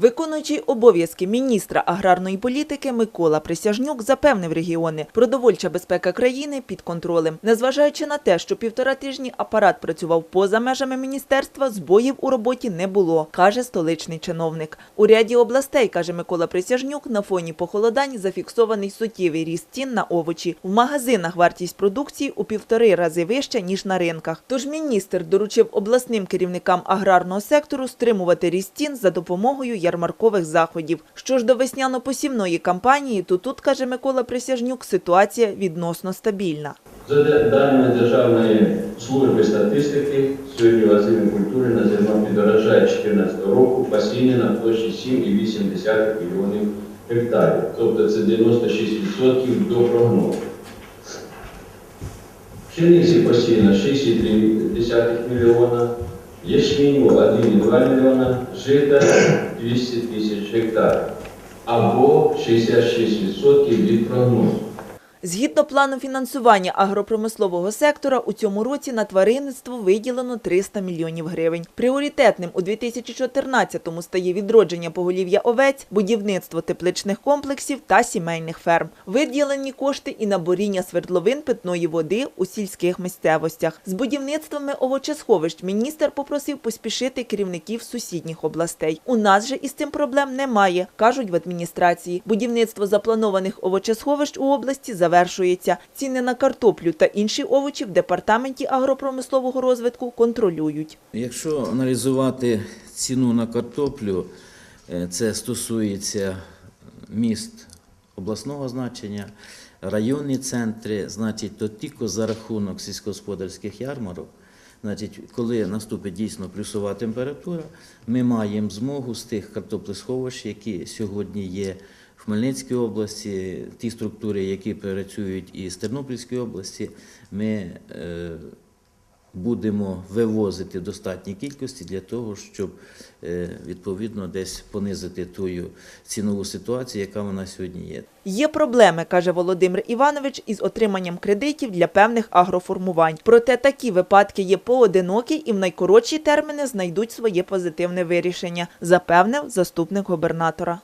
Виконуючий обов'язки міністра аграрної політики Микола Присяжнюк запевнив регіони, продовольча безпека країни під контролем. Незважаючи на те, що півтора тижні апарат працював поза межами міністерства, збоїв у роботі не було, каже столичний чиновник. У ряді областей, каже Микола Присяжнюк, на фоні похолодань зафіксований суттєвий ріст цін на овочі. В магазинах вартість продукції у півтори рази вища, ніж на ринках. Тож міністр доручив обласним керівникам аграрного сектору стримувати ріст цін за допомогою ярмаркових заходів. Що ж до весняно-посівної кампанії, то тут, каже Микола Присяжнюк, ситуація відносно стабільна. За даними Державної служби статистики, сьогодні в озимій культури на зерно підорожає 2014 року пасіння на площі 7,8 мільйонів гектарів. Тобто це 96% до прогнозу. Пшениці посіяно 6,3 мільйона, ячменю 1,2 мільйона, жита 200 тисяч гектарів або 66% від прогнозу. Згідно плану фінансування агропромислового сектора, у цьому році на тваринництво виділено 300 мільйонів гривень. Пріоритетним у 2014-му стає відродження поголів'я овець, будівництво тепличних комплексів та сімейних ферм. Виділені кошти і на боріння свердловин питної води у сільських місцевостях. З будівництвами овочесховищ міністр попросив поспішити керівників сусідніх областей. У нас же із цим проблем немає, кажуть в адміністрації. Будівництво запланованих овочесховищ у області завершується. Ціни на картоплю та інші овочі в департаменті агропромислового розвитку контролюють. Якщо аналізувати ціну на картоплю, е, це стосується міст обласного значення, районні центри, значить, то тільки за рахунок сільськогосподарських ярмарок, значить, коли наступить дійсно плюсова температура, ми маємо змогу з тих картоплесховищ, які сьогодні є в Хмельницькій області, ті структури, які працюють із Тернопільської області, ми е, будемо вивозити достатні кількості для того, щоб е, відповідно десь понизити ту цінову ситуацію, яка вона сьогодні є. Є проблеми, каже Володимир Іванович, із отриманням кредитів для певних агроформувань. Проте такі випадки є поодинокі і в найкоротші терміни знайдуть своє позитивне вирішення, запевнив заступник губернатора.